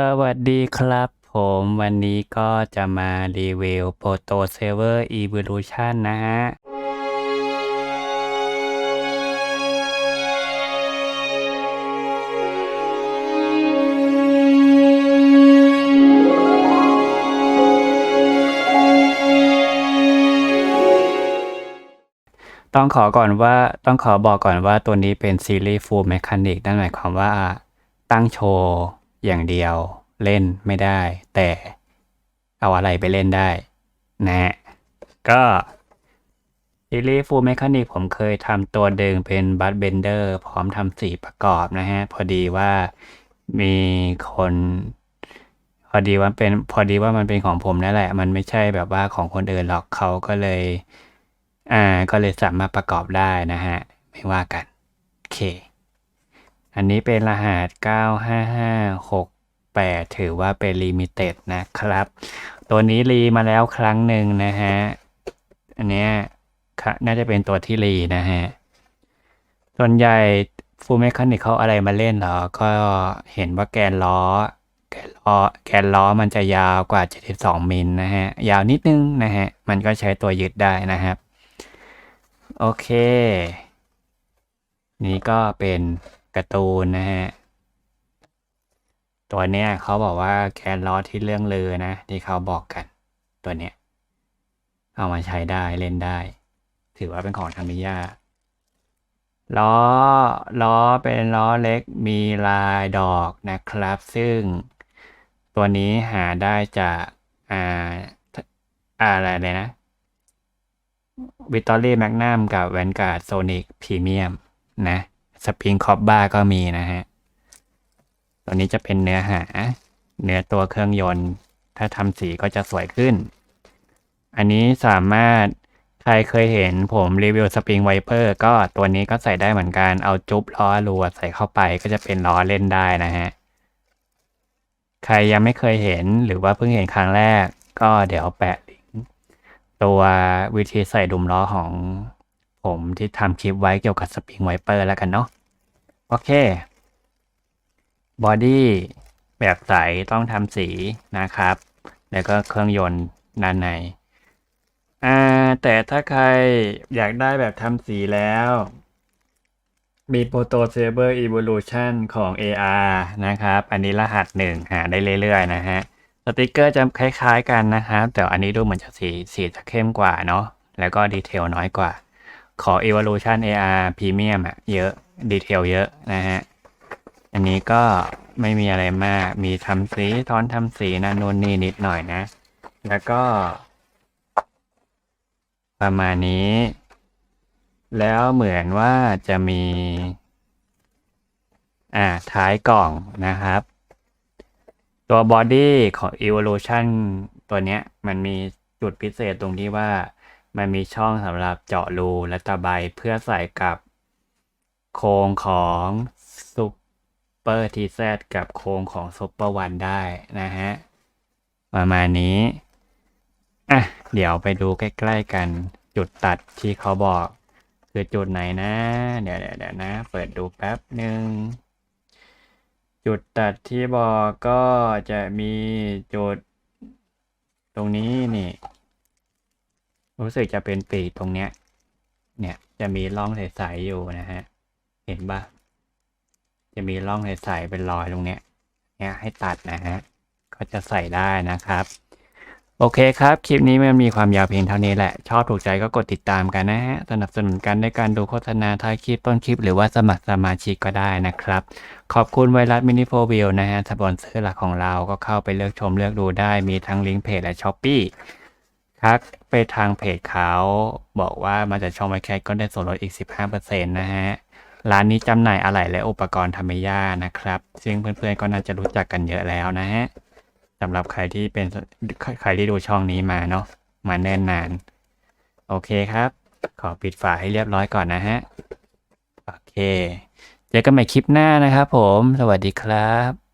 สวัสดีครับผมวันนี้ก็จะมารีวิว Proto Saver Evolution นะฮะต้องขอก่อนว่าต้องขอบอกก่อนว่าตัวนี้เป็นซีรีส์ Full Mechanic นั่นหมายความว่าตั้งโชว์ อย่างเดียว เล่นไม่ได้ แต่เอาอะไรไปเล่นได้ นะฮะก็ซีรีส์ Full Mechanic ผมเคยทำตัวเดิมเป็นบัตเบนเดอร์พร้อมทำสีประกอบนะฮะ พอดีว่ามีคน พอดีว่าเป็นพอดีว่ามันเป็นของผมนั่นแหละ มันไม่ใช่แบบว่าของคนอื่นหรอกเขาก็เลย อ่า ก็เลยสามารถประกอบได้นะฮะ ไม่ว่ากัน โอเค อันนี้เป็นรหัส 95568 ถือว่าเป็นลิมิเต็ดนะครับ ตัวนี้รีมาแล้วครั้งหนึ่งนะฮะ อันเนี้ยน่าจะเป็นตัวที่รีนะฮะ ส่วนใหญ่ฟูลเมคานิกเขาอะไรมาเล่นเหรอ ก็เห็นว่าแกนล้อ แกนล้อแกนล้อมันจะยาวกว่า 72 มิลนะฮะ ยาวนิดนึงนะฮะ มันก็ใช้ตัวยึดได้นะครับ โอเค นี่ก็เป็น การ์ตูนนะฮะ ตัวเนี้ยเขาบอกว่าแกนล้อที่เรื่องเลือนะ ที่เขาบอกกัน ตัวเนี้ย เอามาใช้ได้เล่นได้ ถือว่าเป็นของทามิยาล้อล้อเป็นล้อเล็กมีลายดอกนะครับ ซึ่งตัวนี้หาได้จากอ่าอะไรเลยนะวิตตอรี่แมกนัมกับแวนการ์ดโซนิกพรีเมียมนะ สปริงคอบบ้าก็มีนะฮะ ตัวนี้จะเป็นเนื้อหา เนื้อตัวเครื่องยนต์ ถ้าทำสีก็จะสวยขึ้น อันนี้สามารถใครเคยเห็นผมรีวิวสปริงไวเปอร์ก็ตัวนี้ก็ใส่ได้เหมือนกัน เอาจุ๊บล้อรัวใส่เข้าไปก็จะเป็นล้อเล่นได้นะฮะ ใครยังไม่เคยเห็นหรือว่าเพิ่งเห็นครั้งแรก ก็เดี๋ยวแปะลิงก์ตัววิธีใส่ดุมล้อของ ผมที่ทำคลิปไว้เกี่ยวกับสปริงไวเปอร์แล้วกันเนาะโอเคบอดี้แบบใสต้องทำสีนะครับ แล้วก็เครื่องยนต์ด้านในอ่าแต่ถ้าใครอยากได้แบบทำสีแล้วมี Proto Saber Evolution ของ AR นะครับ อันนี้รหัสหนึ่งหาได้เรื่อยๆนะฮะ สติกเกอร์จะคล้ายๆกันนะครับ แต่อันนี้ดูเหมือนจะสีสีจะเข้มกว่าเนาะ แล้วก็ดีเทลน้อยกว่า ขอ Evolution AR Premium อะเยอะ ดีเทลเยอะนะฮะ อันนี้ก็ไม่มีอะไรมาก มีทำสีทอนทำสีนะนู่นนี่นิดหน่อยนะ แล้วก็ ประมาณนี้ แล้วเหมือนว่าจะมี อ่า ท้ายกล่องนะครับ ตัวบอดี้ของ Evolution ตัวเนี้ย มันมีจุดพิเศษตรงที่ว่า มันมีช่องสำหรับเจาะรูและตะไบเพื่อใส่กับโครงของซุปเปอร์ทีแซกับโครงของซุปเปอร์วันได้นะฮะ ประมาณนี้อะเดี๋ยวไปดูใกล้ๆกันจุดตัดที่เขาบอก คือจุดไหนนะ เดี๋ยวเดี๋ยวเดี๋ยวนะ เปิดดูแป๊บหนึ่งจุดตัดที่บอกก็จะมีจุดตรงนี้นี่ รู้สึกจะเป็นปีกตรงเนี้ย เนี่ยจะมีร่องใสๆอยู่นะฮะ เห็นปะจะมีร่องใสๆเป็นรอยตรงเนี้ย เนี่ยให้ตัดนะฮะ ก็จะใส่ได้นะครับ โอเคครับ คลิปนี้มันมีความยาวเพียงเท่านี้แหละ ชอบถูกใจก็กดติดตามกันนะฮะ สนับสนุนกันในการดูโฆษณาท้ายคลิปต้นคลิป หรือว่าสมัครสมาชิกก็ได้นะครับ ขอบคุณไวรัสมินิโฟวิลนะฮะสปอนเซอร์หลักของเราก็เข้าไปเลือกชมเลือกดูได้ มีทั้งลิงก์เพจและช้อปปี้ ทักไปทางเพจเขาบอกว่ามาจากช่องไวแคทก็ได้ส่วนลดอีก 15%นะฮะ ร้านนี้จำหน่ายอะไหล่และอุปกรณ์ธรรมย่านะครับ ซึ่งเพื่อนๆก็น่าจะรู้จักกันเยอะแล้วนะฮะสำหรับใครที่เป็นใครที่ดูช่องนี้มาเนาะมาเนิ่นนาน โอเคครับ ขอปิดฝาให้เรียบร้อยก่อนนะฮะ โอเค เจอกันใหม่คลิปหน้านะครับผม สวัสดีครับ